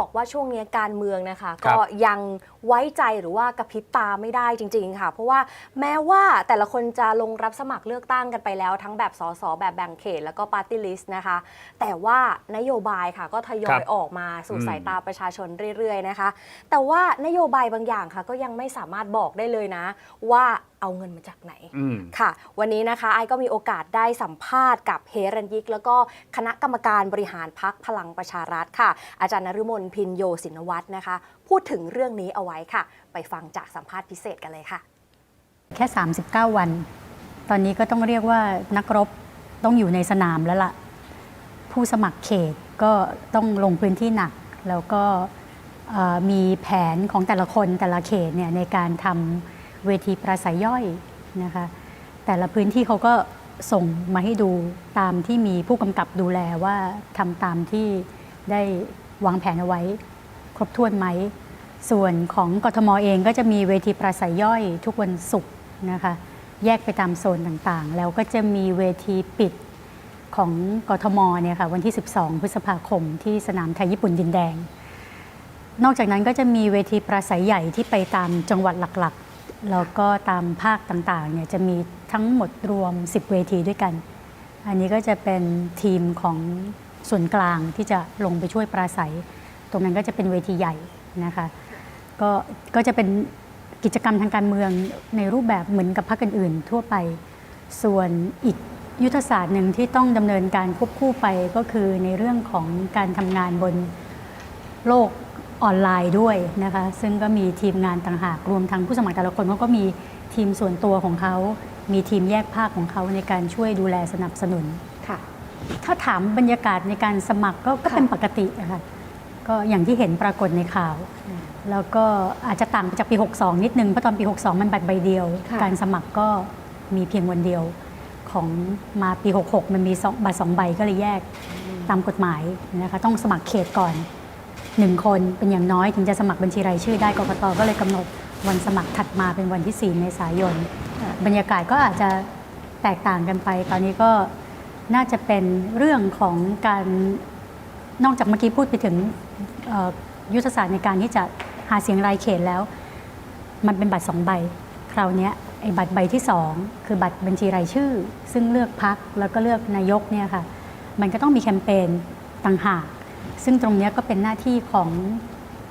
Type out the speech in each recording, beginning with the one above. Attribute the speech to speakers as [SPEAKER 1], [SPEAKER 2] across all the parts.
[SPEAKER 1] บอกว่าช่วงนี้การเมืองนะคะ
[SPEAKER 2] ครั
[SPEAKER 1] ก็
[SPEAKER 2] บ
[SPEAKER 1] ยังไว้ใจหรือว่ากระพริบตาไม่ได้จริง ๆ ค่ะ เพราะว่าแม้ว่าแต่ละคนจะลงรับสมัครเลือกตั้งกันไปแล้ว ทั้งแบบสสแบบแบ่งเขตแล้วก็ปาร์ตี้ลิสต์นะคะ แต่ว่านโยบายค่ะ ก็ทยอยออกมาสู่
[SPEAKER 2] อืม
[SPEAKER 1] สายตาประชาชนเรื่อยๆนะคะ แต่ว่านโยบายบางอย่างค่ะ ก็ยังไม่สามารถบอกได้เลยนะ ว่า เอาเงินมาจากไหน
[SPEAKER 2] อืม
[SPEAKER 1] ค่ะ วันนี้นะคะไอ้ก็มีโอกาสได้สัมภาษณ์กับเฮรันยิก แล้วก็คณะกรรมการบริหารพักพลังประชารัฐค่ะ อาจารย์นฤมลพินโยสินวัฒน์นะคะ พูดถึงเรื่องนี้เอาไว้ค่ะ ไปฟังจากสัมภาษณ์พิเศษกันเลยค่ะ
[SPEAKER 3] แค่ 39 วัน ตอนนี้ก็ต้องเรียกว่านักรบต้องอยู่ในสนามแล้วล่ะ ผู้สมัครเขตก็ต้องลงพื้นที่หนักแล้วก็เอ่อมีแผนของแต่ละคนแต่ละเขตเนี่ยในการทำ เวทีปราศัยย่อยนะคะ แต่ละพื้นที่เขาก็ส่งมาให้ดูตามที่มีผู้กำกับดูแลว่าทำตามที่ได้วางแผนเอาไว้ ครบถ้วนไหม ส่วนของกทมเองก็จะมีเวทีปราศัยย่อยทุกวันศุกร์นะคะ แยกไปตามโซนต่างๆ แล้วก็จะมีเวทีปิดของกทมเนี่ยค่ะวันที่ 12 พฤษภาคมที่สนามไทยญี่ปุ่นดินแดง นอกจากนั้นก็จะมีเวทีปราศัยใหญ่ที่ไปตามจังหวัดหลักๆ แล้วก็ตามภาคต่างๆเนี่ยจะมีทั้งหมดรวม 10 เวทีด้วยกัน อันนี้ก็จะเป็นทีมของส่วนกลางที่จะลงไปช่วยปราศัย ตรงนั้นก็จะเป็นเวทีใหญ่นะคะก็ก็จะเป็นกิจกรรมทางการเมืองในรูปแบบเหมือนกับพรรคอื่นๆทั่วไป ส่วนอีกยุทธศาสตร์หนึ่งที่ต้องดำเนินการควบคู่ไปก็คือในเรื่องของการทำงานบนโลก ออนไลน์ด้วยนะคะซึ่งก็มีทีมงานต่างหากรวมทั้งผู้สมัครแต่ละคนเขาก็มีทีมส่วนตัวของเขามีทีมแยกภาคของเขาในการช่วยดูแลสนับสนุน
[SPEAKER 1] ค่ะ
[SPEAKER 3] ถ้าถามบรรยากาศในการสมัครก็ก็เป็นปกติอะค่ะก็อย่างที่เห็นปรากฏในข่าว แล้วก็อาจจะต่างไปจากปี 62 นิดนึงเพราะตอนปี 62 มันบัตรใบเดียว
[SPEAKER 1] ค่ะ
[SPEAKER 3] การสมัครก็มีเพียงวันเดียวของมาปี 66 มันมีสองบัตรสองใบก็เลยแยกตามกฎหมายนะคะต้องสมัครเขตก่อน หนึ่งคนเป็นอย่างน้อยถึงจะสมัครบัญชีรายชื่อได้กรกตก็เลยกำหนดวันสมัครถัดมาเป็นวันที่ 4 เมษายน บรรยากาศก็อาจจะแตกต่างกันไป ตอนนี้ก็น่าจะเป็นเรื่องของการนอกจากเมื่อกี้พูดไปถึงยุทธศาสตร์ในการที่จะหาเสียงรายเขตแล้ว มันเป็นบัตรสองใบ คราวนี้ไอ้บัตรใบที่สองคือบัตรบัญชีรายชื่อ ซึ่งเลือกพักแล้วก็เลือกนายกเนี่ยค่ะมันก็ต้องมีแคมเปญต่างหาก ซึ่งตรงนี้ก็เป็นหน้าที่ของ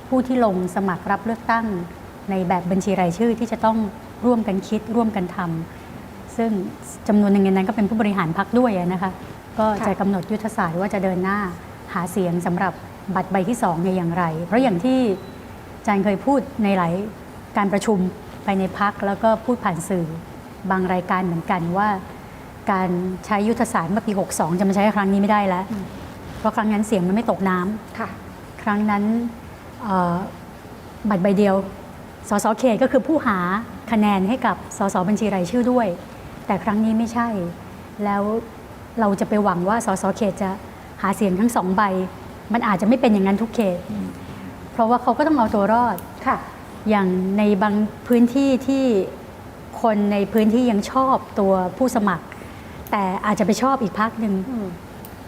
[SPEAKER 3] ผู้ที่ลงสมัครรับเลือกตั้ง ในแบบบัญชีรายชื่อที่จะต้องร่วมกันคิดร่วมกันทำซึ่งจำนวนหนึ่งในนั้นก็เป็นผู้บริหารพักด้วยนะคะก็จะกำหนดยุทธศาสตร์ว่าจะเดินหน้าหาเสียงสำหรับบัตรใบที่สองเนี่ยอย่างไร เพราะอย่างที่อาจารย์เคยพูดในหลายการประชุมไปในพักแล้วก็พูดผ่านสื่อบางรายการเหมือนกันว่า การใช้ยุทธศาสตร์เมื่อปี 62 จะมาใช้ครั้งนี้ไม่ได้แล้ว เพราะครั้งนั้นเสียงมันไม่ตกน้ำ
[SPEAKER 1] ค่ะ
[SPEAKER 3] ครั้งนั้นเอ่อบัตรใบเดียว สสเขตก็คือผู้หาคะแนนให้กับสสบัญชีรายชื่อด้วย แต่ครั้งนี้ไม่ใช่ แล้วเราจะไปหวังว่าสสเขตจะหาเสียงทั้งสองใบ มันอาจจะไม่เป็นอย่างนั้นทุกเขต เพราะว่าเขาก็ต้องเอาตัวรอด
[SPEAKER 1] ค่ะ
[SPEAKER 3] อย่างในบางพื้นที่ที่คนในพื้นที่ยังชอบตัวผู้สมัคร แต่อาจจะไปชอบอีกพักหนึ่ง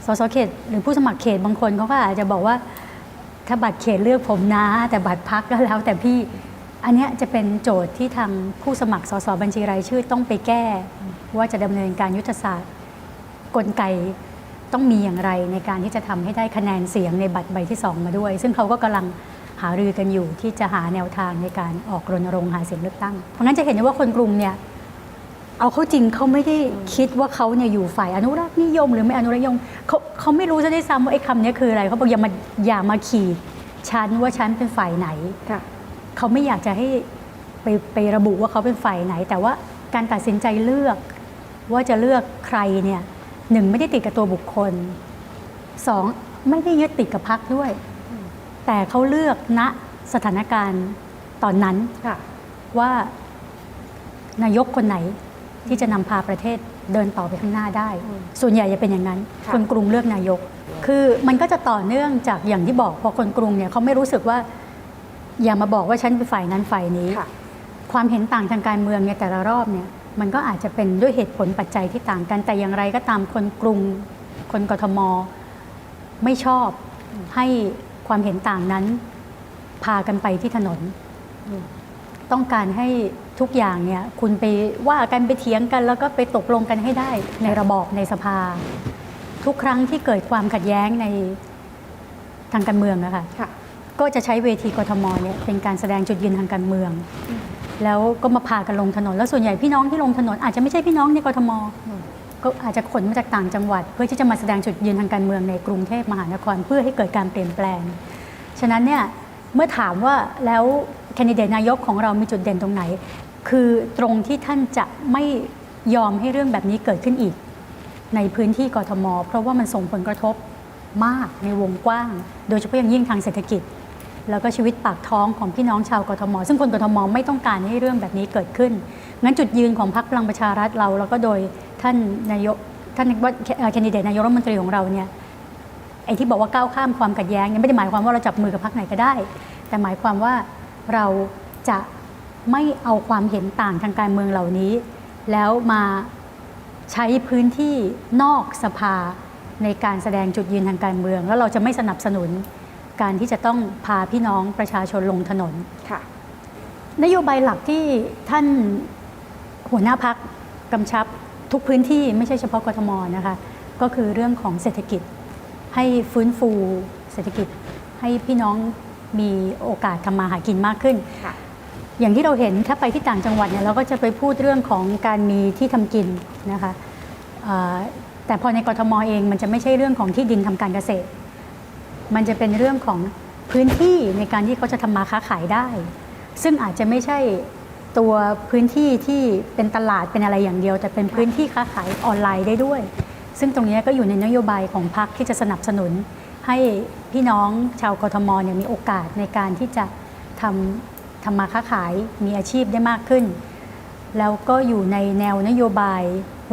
[SPEAKER 3] สสเขต หรือผู้สมัครเขตบางคนเขาก็อาจจะบอกว่า ถ้าบัตรเขตเลือกผมนะ แต่บัตรพักก็แล้วแต่พี่อันนี้จะเป็นโจทย์ที่ทางผู้สมัครสสบัญชีรายชื่อต้องไปแก้ ว่าจะดำเนินการยุทธศาสตร์ กลไกต้องมีอย่างไรในการที่จะทำให้ได้คะแนนเสียงในบัตรใบที่ 2 มาด้วย ซึ่งเขาก็กำลังหารือกันอยู่ที่จะหาแนวทางในการออกรณรงค์หาเสียงเลือกตั้ง เพราะงั้นจะเห็นได้ว่าคนกรุงเนี่ย เอาเข้าจริงเขาไม่ได้คิดว่าเขาเนี่ยอยู่ฝ่ายอนุรักษ์นิยม หรือไม่อนุรักษ์นิยมเขาเขาไม่รู้ซะด้วยซ้ำว่าไอ้คำนี้คืออะไรเขาบอกอย่ามาอย่ามาขีดฉันว่าฉันเป็นฝ่ายไหน
[SPEAKER 1] ค่ะ
[SPEAKER 3] เขาไม่อยากจะให้ไปไประบุว่าเขาเป็นฝ่ายไหน แต่ว่าการตัดสินใจเลือก ว่าจะเลือกใครเนี่ยหนึ่งไม่ได้ติดกับตัวบุคคลสองไม่ได้ยึดติดกับพรรคด้วย แต่เขาเลือกณสถานการณ์ตอนนั้น
[SPEAKER 1] ค่ะ
[SPEAKER 3] ว่า นายกคนไหน ที่จะนำพาประเทศเดินต่อไปข้างหน้าได้
[SPEAKER 1] อืม
[SPEAKER 3] ส่วนใหญ่จะเป็นอย่างนั้น
[SPEAKER 1] ค่ะ
[SPEAKER 3] คนกรุงเลือกนายก คือมันก็จะต่อเนื่องจากอย่างที่บอกพอคนกรุงเนี่ยเขาไม่รู้สึกว่า อย่ามาบอกว่าฉันเป็นฝ่ายนั้นฝ่ายนี้
[SPEAKER 1] ค่ะ
[SPEAKER 3] ความเห็นต่างทางการเมืองในแต่ละรอบเนี่ยมันก็อาจจะเป็นด้วยเหตุผลปัจจัยที่ต่างกัน แต่อย่างไรก็ตามคนกรุงคนกทม ไม่ชอบให้คความเห็นต่างนั้น พากันไปที่ถนน ต้องการให้ทุกอย่างเนี่ยคุณไปว่ากันไปเถียงกัน แล้วก็ไปตกลงกันให้ได้ในระบอบในสภา ทุกครั้งที่เกิดความขัดแย้งในทางการเมืองนะคะ
[SPEAKER 1] ค่ะ
[SPEAKER 3] ก็จะใช้เวทีกทมเนี่ยเป็นการแสดงจุดยืนทางการเมือง แล้วก็มาพากันลงถนน แล้วส่วนใหญ่พี่น้องที่ลงถนน อาจจะไม่ใช่พี่น้องในกทม
[SPEAKER 1] อืม
[SPEAKER 3] ก็อาจจะขนมาจากต่างจังหวัด เพื่อที่จะมาแสดงจุดยืนทางการเมืองในกรุงเทพมหานครเพื่อให้เกิดการเปลี่ยนแปลง ฉะนั้นเนี่ยเมื่อถามว่าแล้ว แคนดิเดตนายกของเรามีจุดเด่นตรงไหน คือตรงที่ท่านจะไม่ยอมให้เรื่องแบบนี้เกิดขึ้นอีก ในพื้นที่กทม เพราะว่ามันส่งผลกระทบมากในวงกว้าง โดยเฉพาะอย่างยิ่งทางเศรษฐกิจ แล้วก็ชีวิตปากท้องของพี่น้องชาวกทม ซึ่งคนกทมไม่ต้องการให้เรื่องแบบนี้เกิดขึ้นงั้นจุดยืนของพรรคพลังประชารัฐเรา แล้วก็โดยท่านนายกท่านว่าแคนดิเดตนายกรัฐมนตรีของเราเนี่ยไอ้ที่บอกว่าก้าวข้ามความขัดแย้งเนี่ยไม่ได้หมายความว่าเราจับมือกับพรรคไหนก็ได้ แต่หมายความว่า เราจะไม่เอาความเห็นต่างทางการเมืองเหล่านี้ แล้วมาใช้พื้นที่นอกสภาในการแสดงจุดยืนทางการเมือง แล้วเราจะไม่สนับสนุนการที่จะต้องพาพี่น้องประชาชนลงถนน
[SPEAKER 1] ค่ะ
[SPEAKER 3] นโยบายหลักที่ท่านหัวหน้าพักกำชับทุกพื้นที่ไม่ใช่เฉพาะกทมนะคะก็คือเรื่องของเศรษฐกิจให้ฟื้นฟูเศรษฐกิจให้พี่น้อง มีโอกาสทำมาหากินมากขึ้น
[SPEAKER 1] ค่ะ
[SPEAKER 3] อย่างที่เราเห็นถ้าไปที่ต่างจังหวัดเนี่ยเราก็จะไปพูดเรื่องของการมีที่ทำกินนะคะเอ่อแต่พอในกทมเองมันจะไม่ใช่เรื่องของที่ดินทำการเกษตร มันจะเป็นเรื่องของพื้นที่ในการที่เขาจะทำมาค้าขายได้ ซึ่งอาจจะไม่ใช่ตัวพื้นที่ที่เป็นตลาดเป็นอะไรอย่างเดียว แต่เป็นพื้นที่ค้าขายออนไลน์ได้ด้วย ซึ่งตรงนี้ก็อยู่ในนโยบายของพรรคที่จะสนับสนุน ให้พี่น้องชาวกทมเนี่ยมีโอกาสในการที่จะทำทำมาค้าขายมีอาชีพได้มากขึ้น แล้วก็อยู่ในแนวนโยบาย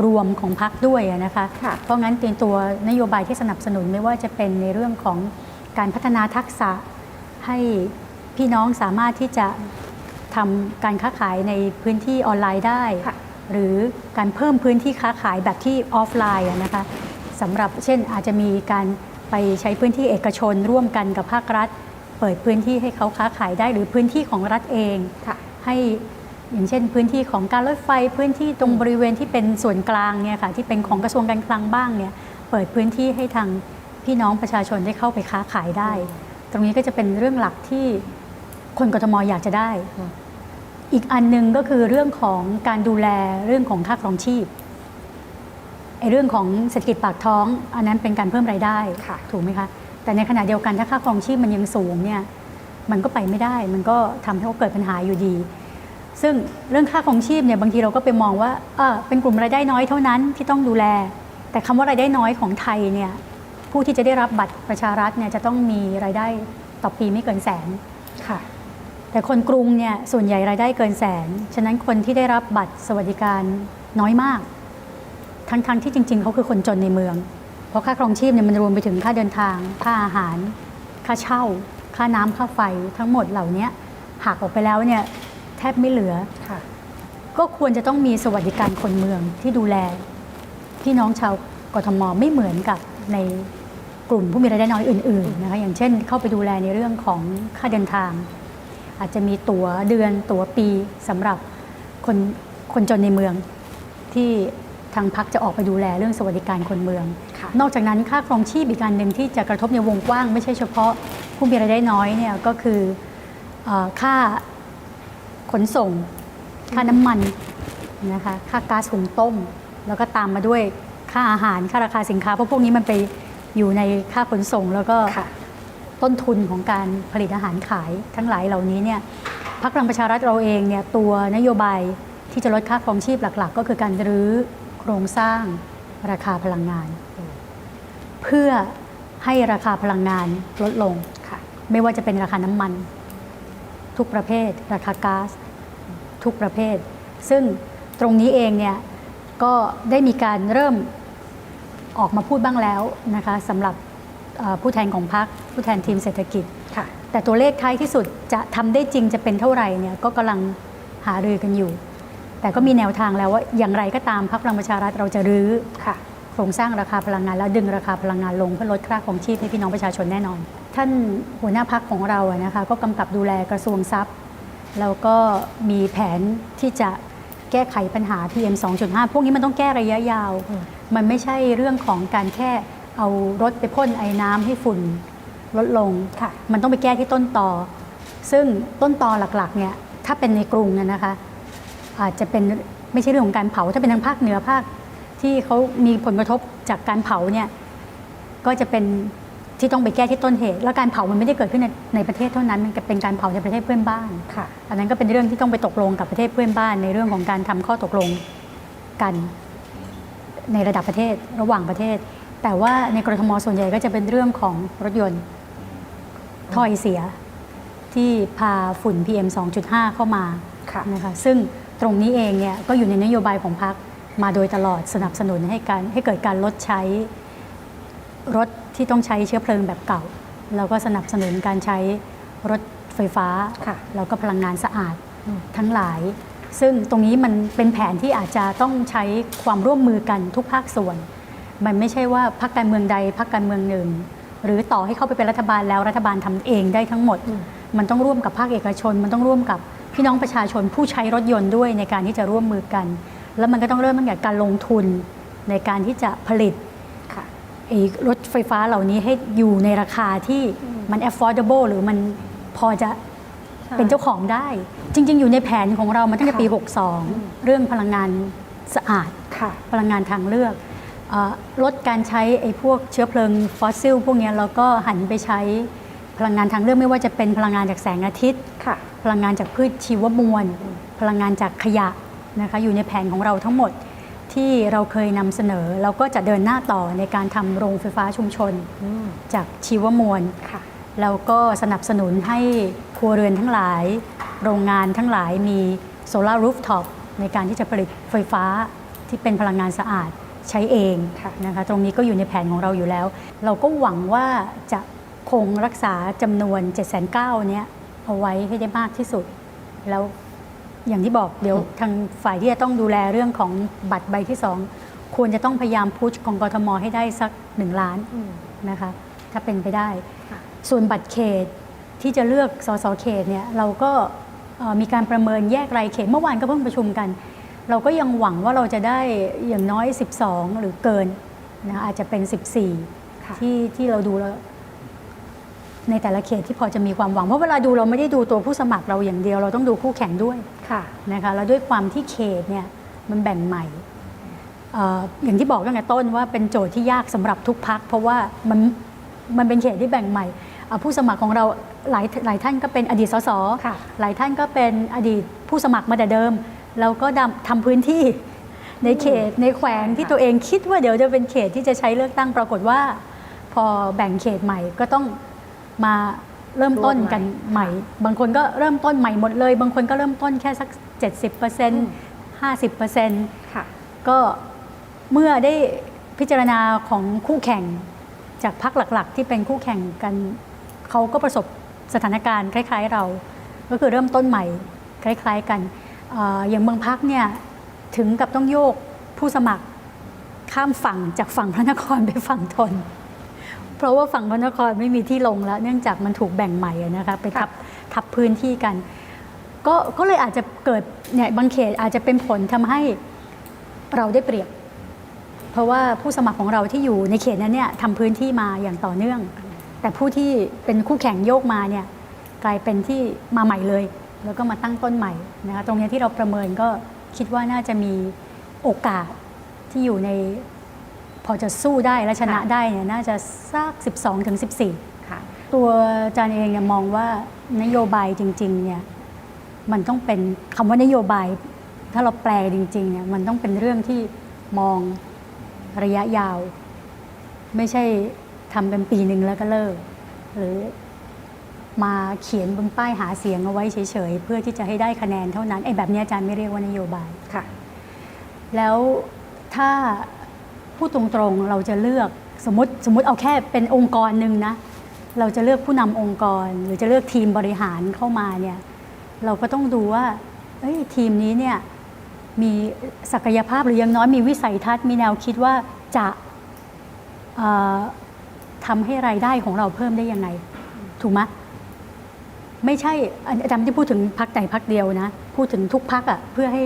[SPEAKER 3] รวมของพรรคด้วยอะนะคะ
[SPEAKER 1] ค่ะ
[SPEAKER 3] เพราะงั้นเป็นตัวนโยบายที่สนับสนุนไม่ว่าจะเป็นในเรื่องของการพัฒนาทักษะให้พี่น้องสามารถที่จะทำการค้าขายในพื้นที่ออนไลน์ได้
[SPEAKER 1] ค่ะ
[SPEAKER 3] หรือการเพิ่มพื้นที่ค้าขายแบบที่ออฟไลน์อะนะคะสำหรับเช่นอาจจะมีการ ไปใช้พื้นที่เอกชนร่วมกันกับภาครัฐ เปิดพื้นที่ให้เขาค้าขายได้หรือพื้นที่ของรัฐเอง
[SPEAKER 1] ค่ะ
[SPEAKER 3] ให้อย่างเช่น พื้นที่ของการรถไฟพื้นที่ตรงบริเวณที่เป็นส่วนกลางเนี่ยค่ะที่เป็นของกระทรวงการคลังบ้างเนี่ยเปิดพื้นที่ให้ทางพี่น้องประชาชนได้เข้าไปค้าขายได้ ตรงนี้ก็จะเป็นเรื่องหลักที่คนกทมอยากจะได้
[SPEAKER 1] อืม
[SPEAKER 3] อีกอันหนึงก็คือเรื่องของการดูแลเรื่องของค่าครองชีพ ไอ้เรื่องของเศรษฐกิจปากท้อง อันนั้นเป็นการเพิ่มรายได้
[SPEAKER 1] ค่ะ
[SPEAKER 3] ถูกไหมคะแต่ในขณะเดียวกันถ้าค่าครองชีพมันยังสูงเนี่ยมันก็ไปไม่ได้ มันก็ทำให้เขาเกิดปัญหาอยู่ดี ซึ่งเรื่องค่าครองชีพเนี่ยบางทีเราก็ไปมองว่าเออเป็นกลุ่มรายได้น้อยเท่านั้นที่ต้องดูแล แต่คำว่ารายได้น้อยของไทยเนี่ยผู้ที่จะได้รับบัตรประชารัฐเนี่ยจะต้องมีรายได้ต่อปีไม่เกินแสน
[SPEAKER 1] ค่ะ
[SPEAKER 3] แต่คนกรุงเนี่ยส่วนใหญ่รายได้เกินแสน ฉะนั้นคนที่ได้รับบัตรสวัสดิการน้อยมาก ทั้งๆที่จริง ๆ เขาคือคนจนในเมือง เพราะค่าครองชีพเนี่ยมันรวมไปถึงค่าเดินทาง ค่าอาหาร ค่าเช่า ค่าน้ำค่าไฟทั้งหมดเหล่านี้หักออกไปแล้วเนี่ยแทบไม่เหลือ
[SPEAKER 1] ค่ะ
[SPEAKER 3] ก็ควรจะต้องมีสวัสดิการคนเมืองที่ดูแล พี่น้องชาวกทมไม่เหมือนกับในกลุ่มผู้มีรายได้น้อยอื่นๆนะคะอย่างเช่น เข้าไปดูแลในเรื่องของค่าเดินทาง อาจจะมีตั๋วเดือนตั๋วปีสำหรับคนคนจนในเมืองที่ ทางพักจะออกไปดูแลเรื่องสวัสดิการคนเมือง
[SPEAKER 1] ค่ะ
[SPEAKER 3] นอกจากนั้นค่าครองชีพอีกการหนึ่งที่จะกระทบในวงกว้าง ไม่ใช่เฉพาะผู้มีรายได้น้อยเนี่ยก็คือเออค่าขนส่ง ค่าน้ำมันนะคะค่าก๊าซหุงต้ม แล้วก็ตามมาด้วยค่าอาหารค่าราคาสินค้าเพราะพวกนี้มันไปอยู่ในค่าขนส่งแล้วก็
[SPEAKER 1] ค่ะ
[SPEAKER 3] ต้นทุนของการผลิตอาหารขายทั้งหลายเหล่านี้เนี่ยพรรคพลังประชารัฐเราเองเนี่ยตัวนโยบายที่จะลดค่าครองชีพหลัก ๆ ก็คือการรื้อโค รงสร้างราคาพลังงาน เพื่อให้ราคาพลังงานลดลง
[SPEAKER 1] ค่ะ
[SPEAKER 3] ไม่ว่าจะเป็นราคาน้ำมัน ทุกประเภท ราคาก๊าซทุกประเภท ซึ่งตรงนี้เองเนี่ยก็ได้มีการเริ่มออกมาพูดบ้างแล้วนะคะสำหรับเอ่อผู้แทนของพรรคผู้แทนทีมเศรษฐกิจ
[SPEAKER 1] ค่ะ
[SPEAKER 3] แต่ตัวเลขท้ายที่สุดจะทำได้จริงจะเป็นเท่าไหร่เนี่ยก็กำลังหารือกันอยู่ แต่ก็มีแนวทางแล้วว่าอย่างไรก็ตามพรรคพลังประชารัฐเราจะรื้อ
[SPEAKER 1] ค่ะ
[SPEAKER 3] โครงสร้างราคาพลังงานแล้วดึงราคาพลังงานลงเพื่อลดค่าของชีพให้พี่น้องประชาชนแน่นอน ท่านหัวหน้าพักของเราอะนะคะก็กำกับดูแลกระทรวงทรัพย์ แล้วก็มีแผนที่จะแก้ไขปัญหา PM 2.5 พวกนี้มันต้องแก้ระยะยาว
[SPEAKER 1] อืม
[SPEAKER 3] มันไม่ใช่เรื่องของการแค่เอารถไปพ่นไอ้น้ำให้ฝุ่นลดลง
[SPEAKER 1] ค่ะ
[SPEAKER 3] มันต้องไปแก้ที่ต้นตอซึ่งต้นตอหลักๆเนี่ยถ้าเป็นในกรุงเนี่ยนะคะ อาจจะเป็นไม่ใช่เรื่องของการเผาถ้าเป็นทางภาคเหนือภาคที่เขามีผลกระทบจากการเผาเนี่ยก็จะเป็นที่ต้องไปแก้ที่ต้นเหตุ แล้วการเผามันไม่ได้เกิดขึ้นในในประเทศเท่านั้น มันเป็นการเผาในประเทศเพื่อนบ้าน
[SPEAKER 1] ค่ะ
[SPEAKER 3] อันนั้นก็เป็นเรื่องที่ต้องไปตกลงกับประเทศเพื่อนบ้าน ในเรื่องของการทำข้อตกลงกันในระดับประเทศระหว่างประเทศ แต่ว่าในกรทมส่วนใหญ่ก็จะเป็นเรื่องของรถยนต์ถ้อยเสียที่พาฝุ่น PM 2.5 เข้ามา
[SPEAKER 1] ค่ะ
[SPEAKER 3] นะคะซึ่ง ตรงนี้เองเนี่ยก็อยู่ในนโยบายของพรรคมาโดยตลอดสนับสนุนให้การให้เกิดการลดใช้รถที่ต้องใช้เชื้อเพลิงแบบเก่า แล้วก็สนับสนุนการใช้รถไฟฟ้า
[SPEAKER 1] ค่ะ
[SPEAKER 3] แล้วก็พลังงานสะอาด
[SPEAKER 1] อืม
[SPEAKER 3] ทั้งหลาย ซึ่งตรงนี้มันเป็นแผนที่อาจจะต้องใช้ความร่วมมือกันทุกภาคส่วน มันไม่ใช่ว่าพรรคการเมืองใดพรรคการเมืองหนึ่ง หรือต่อให้เข้าไปเป็นรัฐบาลแล้วรัฐบาลทำเองได้ทั้งหมด
[SPEAKER 1] อืม
[SPEAKER 3] มันต้องร่วมกับภาคเอกชน มันต้องร่วมกับ พี่น้องประชาชนผู้ใช้รถยนต์ด้วยในการที่จะร่วมมือกัน แล้วมันก็ต้องเริ่มตั้งแต่การลงทุนในการที่จะผลิต
[SPEAKER 1] ค่ะ
[SPEAKER 3] ไอ้รถไฟฟ้าเหล่านี้ให้อยู่ในราคาที่
[SPEAKER 1] อืม
[SPEAKER 3] มัน affordable หรือมันพอจะ
[SPEAKER 1] ใช่
[SPEAKER 3] เป็นเจ้าของได้ จริง ๆ อยู่ในแผนของเรามาตั้งแต่ปี
[SPEAKER 1] ค่ะ
[SPEAKER 3] 62 เรื่องพลังงานสะอาด
[SPEAKER 1] ค่ะ
[SPEAKER 3] พลังงานทางเลือกเออลดการใช้ไอ้พวกเชื้อเพลิงฟอสซิลพวกเนี้ยแล้วก็หันไปใช้ พลังงานทางเลือกไม่ว่าจะเป็นพลังงานจากแสงอาทิตย์
[SPEAKER 1] ค่ะ
[SPEAKER 3] พลังงานจากพืชชีวมวล พลังงานจากขยะนะคะอยู่ในแผนของเราทั้งหมดที่เราเคยนำเสนอ เราก็จะเดินหน้าต่อในการทำโรงไฟฟ้าชุมชน
[SPEAKER 1] อืม
[SPEAKER 3] จากชีวมวล
[SPEAKER 1] ค่ะ
[SPEAKER 3] แล้วก็สนับสนุนให้ครัวเรือนทั้งหลาย โรงงานทั้งหลายมีโซลารูฟท็อปในการที่จะผลิตไฟฟ้าที่เป็นพลังงานสะอาดใช้เอง
[SPEAKER 1] ค่ะ
[SPEAKER 3] นะคะตรงนี้ก็อยู่ในแผนของเราอยู่แล้ว เราก็หวังว่าจะ คงรักษาจำนวน 7 9 0 0 0เนี้ยเอาไว้ให้ได้มากที่สุด แล้วอย่างที่บอกเดี๋ยวทางฝ่ายที่จะต้องดูแลเรื่องของบัตรใบที่ 2 ควรจะต้องพยายามพุชของกทมให้ได้สัก 1 ล้าน
[SPEAKER 1] อืม
[SPEAKER 3] นะคะถ้าเป็นไปได้
[SPEAKER 1] ค่ะ
[SPEAKER 3] ส่วนบัตรเขตที่จะเลือกสสเขตเนี่ยเราก็เอ่อมีการประเมินแยกรายเขตเมื่อวานก็เพิ่งประชุมกัน เราก็ยังหวังว่าเราจะได้อย่างน้อย 12 หรือเกินนะคะอาจจะเป็น 14
[SPEAKER 1] ค่ะ
[SPEAKER 3] ที่ที่เราดูแล้ว ในแต่ละเขตที่พอจะมีความหวัง เพราะเวลาดูเราไม่ได้ดูตัวผู้สมัครเราอย่างเดียว เราต้องดูคู่แข่งด้วย
[SPEAKER 1] ค่ะ
[SPEAKER 3] นะคะแล้วด้วยความที่เขตเนี่ยมันแบ่งใหม่เอออย่างที่บอกตั้งแต่ต้นว่าเป็นโจทย์ที่ยากสำหรับทุกพัก เพราะว่ามันมันเป็นเขตที่แบ่งใหม่เอ่อผู้สมัครของเราหลายหลายท่านก็เป็นอดีตสส
[SPEAKER 1] ค่ะ
[SPEAKER 3] หลายท่านก็เป็นอดีตผู้สมัครมาแต่เดิมแล้วก็ดำทำพื้นที่ในเขตในแขวงที่ตัวเองคิดว่าเดี๋ยวจะเป็นเขตที่จะใช้เลือกตั้งปรากฏว่า พอแบ่งเขตใหม่ก็ต้อง มาเริ่มต้นกันใหม่ บางคนก็เริ่มต้นใหม่หมดเลย บางคนก็เริ่มต้นแค่สัก 70% 50%
[SPEAKER 1] ค่ะ
[SPEAKER 3] ก็เมื่อได้พิจารณาของคู่แข่งจากพักหลักๆ ที่เป็นคู่แข่งกันเขาก็ประสบสถานการณ์คล้าย ๆเรา ก็คือเริ่มต้นใหม่คล้าย ๆกันเอออย่างบางพักเนี่ยถึงกับต้องโยกผู้สมัครข้ามฝั่งจากฝั่งพระนครไปฝั่งทน เพราะว่าฝั่งพระนครไม่มีที่ลงแล้ว เนื่องจากมันถูกแบ่งใหม่อะนะคะไปทับทับพื้นที่กัน ก็ก็เลยอาจจะเกิดเนี่ยบางเขตอาจจะเป็นผลทำให้เราได้เปรียบ เพราะว่าผู้สมัครของเราที่อยู่ในเขตนั้นเนี่ยทำพื้นที่มาอย่างต่อเนื่อง แต่ผู้ที่เป็นคู่แข่งโยกมาเนี่ยกลายเป็นที่มาใหม่เลย แล้วก็มาตั้งต้นใหม่นะคะตรงเนี้ยที่เราประเมินก็คิดว่าน่าจะมีโอกาสที่อยู่ใน พอจะสู้ได้และชนะ
[SPEAKER 1] ค่ะ
[SPEAKER 3] ได้เนี่ยน่าจะสัก 12ถึง14
[SPEAKER 1] ค่ะ
[SPEAKER 3] ตัวอาจารย์เองเนี่ยมองว่านโยบายจริงๆเนี่ยมันต้องเป็นคำว่านโยบาย ถ้าเราแปลจริงๆเนี่ยมันต้องเป็นเรื่องที่มองระยะยาว ไม่ใช่ทำกันปีหนึ่งแล้วก็เลิก หรือมาเขียนบนป้ายหาเสียงเอาไว้เฉยๆ เพื่อที่จะให้ได้คะแนนเท่านั้นไอ้แบบนี้อาจารย์ไม่เรียกว่านโยบาย
[SPEAKER 1] ค่ะ
[SPEAKER 3] แล้วถ้า พูดตรงๆ เราจะเลือกสมมติสมมติเอาแค่เป็นองค์กรหนึ่งนะ เราจะเลือกผู้นำองค์กร หรือจะเลือกทีมบริหารเข้ามาเนี่ยเราก็ต้องดูว่าเอ้ยทีมนี้เนี่ยมีศักยภาพหรือยังน้อยมีวิสัยทัศน์มีแนวคิดว่าจะเอ่อทำให้รายได้ของเราเพิ่มได้ยังไง ถูกไหมไม่ใช่อาจารย์ไม่พูดถึงพักไหนพักเดียวนะ พูดถึงทุกพักอะ่ะเพื่อให้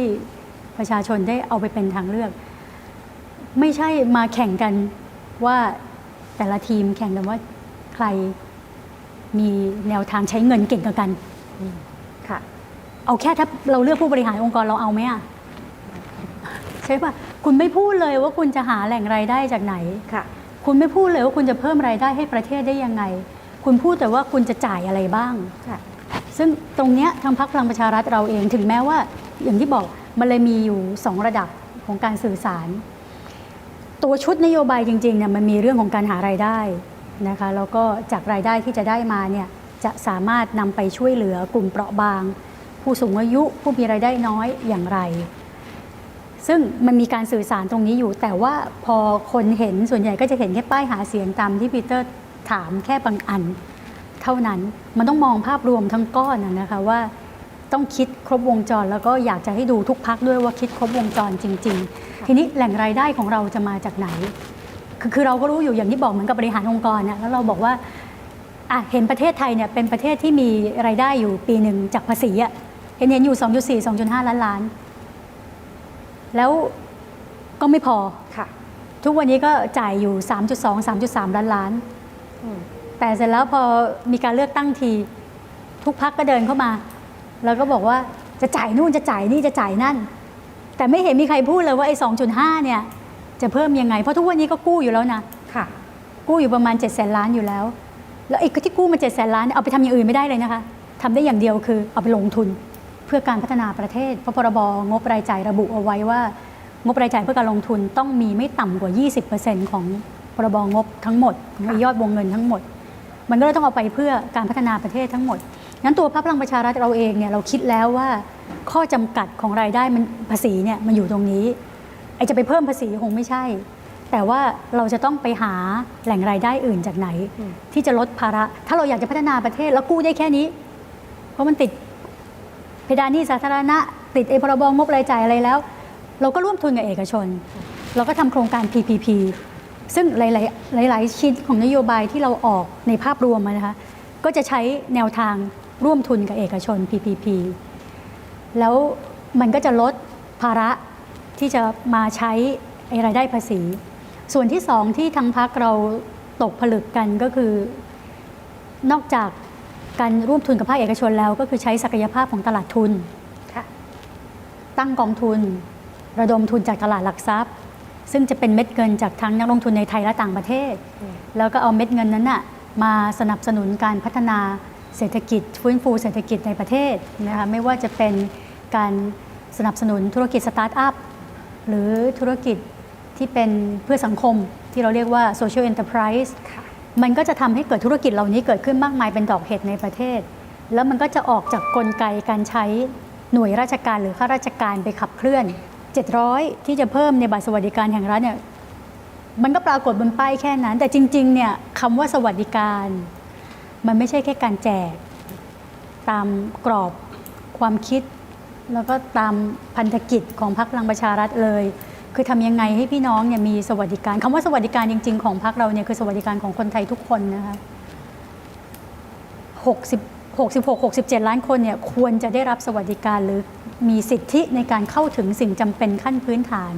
[SPEAKER 3] ประชาชนได้เอาไปเป็นทางเลือก ไม่ใช่มาแข่งกันว่าแต่ละทีมแข่งกันว่าใครมีแนวทางใช้เงินเก่งกว่ากัน
[SPEAKER 1] ค่ะ
[SPEAKER 3] เอาแค่ถ้าเราเลือกผู้บริหารองค์กรเราเอาไหมอะใช่ปะคุณไม่พูดเลยว่าคุณจะหาแหล่งรายได้จากไหน
[SPEAKER 1] ค่ะ
[SPEAKER 3] คุณไม่พูดเลยว่าคุณจะเพิ่มรายได้ให้ประเทศได้ยังไง คุณพูดแต่ว่าคุณจะจ่ายอะไรบ้าง
[SPEAKER 1] ค่ะ
[SPEAKER 3] ซึ่งตรงเนี้ยทางพรรคพลังประชารัฐเราเองถึงแม้ว่า อย่างที่บอกมันเลยมีอยู่ 2 ระดับของการสื่อสาร ตัวชุดนโยบายจริงๆเนี่ยมันมีเรื่องของการหารายได้นะคะแล้วก็จากรายได้ที่จะได้มาเนี่ยจะสามารถนำไปช่วยเหลือกลุ่มเปราะบาง ผู้สูงอายุผู้มีรายได้น้อยอย่างไร ซึ่งมันมีการสื่อสารตรงนี้อยู่ แต่ว่าพอคนเห็นส่วนใหญ่ก็จะเห็นแค่ป้ายหาเสียงตามที่ปีเตอร์ถามแค่บางอัน เท่านั้นมันต้องมองภาพรวมทั้งก้อนนะนะคะว่าต้องคิดครบวงจร แล้วก็อยากจะให้ดูทุกพักด้วยว่าคิดครบวงจรจริง ๆ ทีนี้แหล่งรายได้ของเราจะมาจากไหน คือคือเราก็รู้อยู่อย่างที่บอกเหมือนกับบริหารองค์กรนะแล้วเราบอกว่าอะเห็นประเทศไทยเนี่ยเป็นประเทศที่มีรายได้อยู่ปีหนึ่งจากภาษีอะเห็นเห็นอยู่ 2.4 2.5 ล้านล้าน แล้วก็ไม่พอ
[SPEAKER 1] ค่ะ
[SPEAKER 3] ทุกวันนี้ก็จ่ายอยู่ 3.2 3.3 ล้านล้าน
[SPEAKER 1] อืม
[SPEAKER 3] แต่เสร็จแล้วพอมีการเลือกตั้งที ทุกพักก็เดินเข้ามา แล้วก็บอกว่าจะจ่ายนู่นจะจ่ายนี่จะจ่ายนั่น แต่ไม่เห็นมีใครพูดเลยว่าไอ้2.5 เนี่ย จะเพิ่มยังไง เพราะทุกวันนี้ก็กู้อยู่แล้วนะ
[SPEAKER 1] ค่ะ
[SPEAKER 3] กู้อยู่ประมาณ7 0 0 0 0ล้านอยู่แล้ว แล้วไอ้ที่กู้มา7 0 0 0 0ล้านเนี่ยเอาไปทำอย่างอื่นไม่ได้เลยนะคะทำได้อย่างเดียวคือเอาไปลงทุนเพื่อการพัฒนาประเทศ เพราะพรบงบรายจ่ายระบุเอาไว้ว่า งบรายจ่ายเพื่อการลงทุนต้องมีไม่ต่ำกว่า 20%ของพรบงบทั้งหมดของยอดวงเงินทั้งหมด มันก็เลยต้องเอาไปเพื่อการพัฒนาประเทศทั้งหมด งั้นตัวพรรคพลังประชารัฐเราเองเนี่ยเราคิดแล้วว่าข้อจำกัดของรายได้มันภาษีเนี่ยมันอยู่ตรงนี้ไอจะไปเพิ่มภาษีคงไม่ใช่ แต่ว่าเราจะต้องไปหาแหล่งรายได้อื่นจากไหน ที่จะลดภาระ ถ้าเราอยากจะพัฒนาประเทศแล้วกู้ได้แค่นี้ เพราะมันติดเพดานหนี้สาธารณะ ติดไอพรบงบรายจ่ายอะไรแล้ว เราก็ร่วมทุนกับเอกชน เราก็ทำโครงการ PPP ซึ่งหลาย ๆ หลาย ๆ ชิ้นของนโยบายที่เราออกในภาพรวมนะคะก็จะใช้แนวทาง ร่วมทุนกับเอกชน PPP แล้วมันก็จะลดภาระที่จะมาใช้ไอ้รายได้ภาษี ส่วนที่สองที่ทางพักเราตกผลึกกันก็คือ นอกจากการร่วมทุนกับภาคเอกชนแล้ว ก็คือใช้ศักยภาพของตลาดทุน
[SPEAKER 1] ค่ะ
[SPEAKER 3] ตั้งกองทุน ระดมทุนจากตลาดหลักทรัพย์ ซึ่งจะเป็นเม็ดเงินจากทั้งนักลงทุนในไทยและต่างประเทศ
[SPEAKER 1] อืม
[SPEAKER 3] แล้วก็เอาเม็ดเงินนั้นน่ะมาสนับสนุนการพัฒนา เศรษฐกิจฟื้นฟูเศรษฐกิจในประเทศนะคะไม่ว่าจะเป็นการสนับสนุนธุรกิจสตาร์ทอัพหรือธุรกิจที่เป็นเพื่อสังคมที่เราเรียกว่า social enterprise
[SPEAKER 1] ค่ะ
[SPEAKER 3] มันก็จะทำให้เกิดธุรกิจเหล่านี้เกิดขึ้นมากมายเป็นดอกเห็ดในประเทศ แล้วมันก็จะออกจากกลไกการใช้หน่วยราชการหรือข้าราชการไปขับเคลื่อน 700 ที่จะเพิ่มในบัตรสวัสดิการแห่งรัฐเนี่ยมันก็ปรากฏบนป้ายแค่นั้น แต่จริงๆเนี่ยคำว่าสวัสดิการ มันไม่ใช่แค่การแจก ตามกรอบความคิด แล้วก็ตามพันธกิจของพรรคพลังประชารัฐเลย คือทำยังไงให้พี่น้องเนี่ยมีสวัสดิการคำว่าสวัสดิการจริง ๆ ของพรรคเราเนี่ยคือสวัสดิการของคนไทยทุกคนนะคะ60 66 67 ล้านคนเนี่ยควรจะได้รับสวัสดิการหรือมีสิทธิในการเข้าถึงสิ่งจำเป็นขั้นพื้นฐาน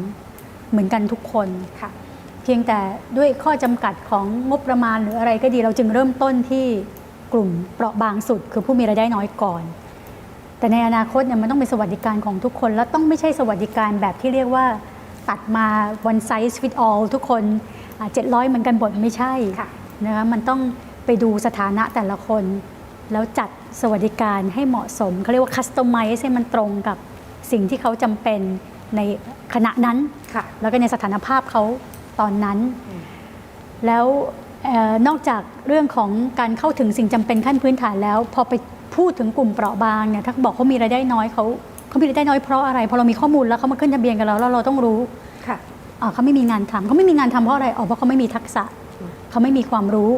[SPEAKER 3] เหมือนกันทุกคน
[SPEAKER 1] ค่ะ
[SPEAKER 3] เพียงแต่ด้วยข้อจำกัดของงบประมาณหรืออะไรก็ดีเราจึงเริ่มต้นที่กลุ่มเปราะบางสุด คือผู้มีรายได้น้อยก่อน แต่ในอนาคตเนี่ยมันต้องเป็นสวัสดิการของทุกคน และต้องไม่ใช่สวัสดิการแบบที่เรียกว่าตัดมา one size fit all ทุกคนเจ็ดร้อยเหมือนกันหมดไม่ใช่
[SPEAKER 1] ค่ะ
[SPEAKER 3] นะคะมันต้องไปดูสถานะแต่ละคน แล้วจัดสวัสดิการให้เหมาะสมเขาเรียกว่า customize ให้มันตรงกับสิ่งที่เขาจำเป็นในขณะนั้น
[SPEAKER 1] ค่ะ
[SPEAKER 3] แล้วก็ในสถานภาพเขา ตอนนั้น
[SPEAKER 1] อืม
[SPEAKER 3] แล้วเออนอกจากเรื่องของการเข้าถึงสิ่งจำเป็นขั้นพื้นฐานแล้ว พอไปพูดถึงกลุ่มเปราะบางเนี่ยถ้าบอกเขามีรายได้น้อยเขาเขามีรายได้น้อยเพราะอะไรพอเรามีข้อมูลแล้วเขามาขึ้นทะเบียนกันแล้วแล้วเราต้องรู้
[SPEAKER 1] ค่ะ
[SPEAKER 3] อ่าเขาไม่มีงานทำเขาไม่มีงานทำเพราะอะไรอ๋อเพราะเขาไม่มีทักษะ
[SPEAKER 1] อืม
[SPEAKER 3] เขาไม่มีความรู้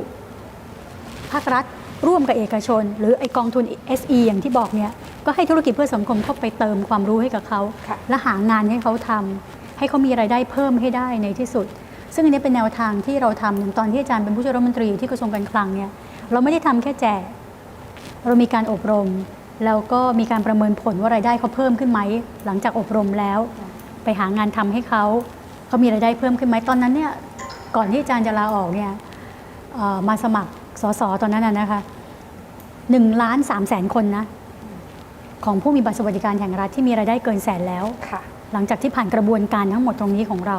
[SPEAKER 3] ภาครัฐร่วมกับเอกชน หรือไอกองทุน SE อย่างที่บอกเนี่ยก็ให้ธุรกิจเพื่อสังคมเข้าไปเติมความรู้ให้กับเขา
[SPEAKER 1] ค่ะ
[SPEAKER 3] และหางานให้เขาทำให้เขามีรายได้เพิ่มให้ได้ในที่สุด ซึ่งอันนี้เป็นแนวทางที่เราทำอย่างตอนที่อาจารย์เป็นผู้ช่วยรัฐมนตรีที่กระทรวงการคลังเนี่ยเราไม่ได้ทำแค่แจก เรามีการอบรม แล้วก็มีการประเมินผลว่ารายได้เขาเพิ่มขึ้นไหม หลังจากอบรมแล้ว ไปหางานทำให้เขาเขามีรายได้เพิ่มขึ้นไหมตอนนั้นเนี่ยก่อนที่อาจารย์จะลาออกเนี่ยเอ่อมาสมัครสสตอนนั้นนะนะคะหนึ่งล้านสามแสนคนนะของผู้มีบัตรสวัสดิการแห่งรัฐที่มีรายได้เกินแสนแล้ว
[SPEAKER 1] ค่ะ
[SPEAKER 3] หลังจากที่ผ่านกระบวนการทั้งหมดตรงนี้ของเรา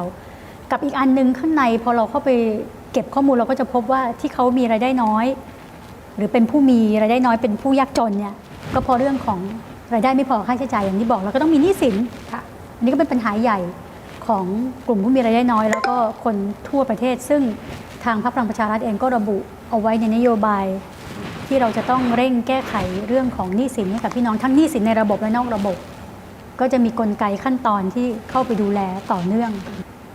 [SPEAKER 3] กับอีกอันหนึงข้างในพอเราเข้าไปเก็บข้อมูลเราก็จะพบว่าที่เขามีรายได้น้อย หรือเป็นผู้มีรายได้น้อยเป็นผู้ยากจนเนี่ยก็เพราะเรื่องของรายได้ไม่พอค่าใช้จ่ายอย่างที่บอกแล้วก็ต้องมีหนี้สิน
[SPEAKER 1] ค่ะ
[SPEAKER 3] อันนี้ก็เป็นปัญหาใหญ่ของกลุ่มผู้มีรายได้น้อย แล้วก็คนทั่วประเทศ ซึ่งทางพรรคพลังประชารัฐเองก็ระบุเอาไว้ในนโยบาย ที่เราจะต้องเร่งแก้ไขเรื่องของหนี้สินให้กับพี่น้องทั้งหนี้สินในระบบและนอกระบบ ก็จะมีกลไกขั้นตอนที่เข้าไปดูแลต่อเนื่อง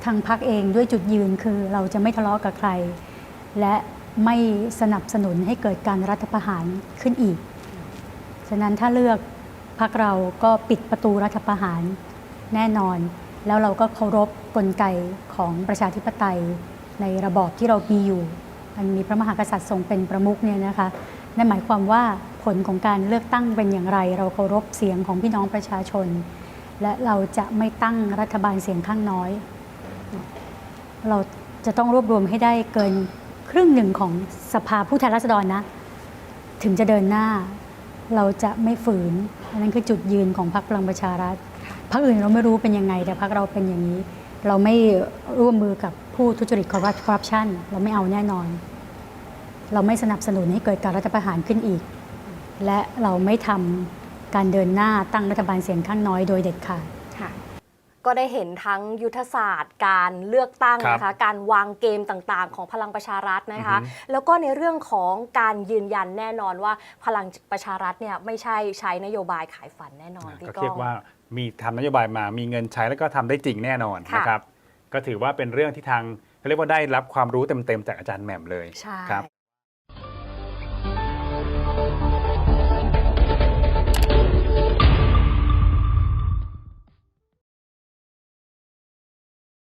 [SPEAKER 3] ทางพักเองด้วยจุดยืนคือเราจะไม่ทะเลาะกับใคร และไม่สนับสนุนให้เกิดการรัฐประหารขึ้นอีก ฉะนั้นถ้าเลือกพักเราก็ปิดประตูรัฐประหารแน่นอน แล้วเราก็เคารพกลไกของประชาธิปไตยในระบอบที่เรามีอยู่มันมีพระมหากษัตริย์ทรงเป็นประมุขเนี่ยนะคะนั่นหมายความว่าผลของการเลือกตั้งเป็นอย่างไร เราเคารพเสียงของพี่น้องประชาชน และเราจะไม่ตั้งรัฐบาลเสียงข้างน้อย เราจะต้องรวบรวมให้ได้เกินครึ่งหนึ่งของสภาผู้แทนราษฎรนะ ถึงจะเดินหน้า เราจะไม่ฝืนอันนั้นคือจุดยืนของพรรคพลังประชารัฐพรรคอื่นเราไม่รู้เป็นยังไง แต่พรรคเราเป็นอย่างนี้ เราไม่ร่วมมือกับผู้ทุจริตคอร์รัปชันเราไม่เอาแน่นอน เราไม่สนับสนุนให้เกิดการรัฐประหารขึ้นอีก และเราไม่ทำการเดินหน้าตั้งรัฐบาลเสียงข้างน้อยโดยเด็ดขาด
[SPEAKER 1] ค่ะ ก็ได้เห็นทั้งยุทธศาสตร์ การเลือกตั้ง
[SPEAKER 2] ครับ
[SPEAKER 1] นะคะการวางเกมต่างๆ ของพลังประชารัฐนะคะ
[SPEAKER 2] อือฮึ
[SPEAKER 1] แล้วก็ในเรื่องของการยืนยันแน่นอนว่าพลังประชารัฐเนี่ยไม่ใช่ใช้นโยบายขายฝันแน่นอนพี่
[SPEAKER 2] ก็
[SPEAKER 1] ก้
[SPEAKER 2] เรี
[SPEAKER 1] อยง
[SPEAKER 2] กว่ามีทำนโยบายมามีเงินใช้แล้วก็ทำได้จริงแน่นอน
[SPEAKER 1] ค่ะ
[SPEAKER 2] นะครับก็ถือว่าเป็นเรื่องที่ทางเขาเรียกว่าได้รับความรู้เต็มๆจากอาจารย์แหม่มเลย
[SPEAKER 1] ใช่
[SPEAKER 2] ครับ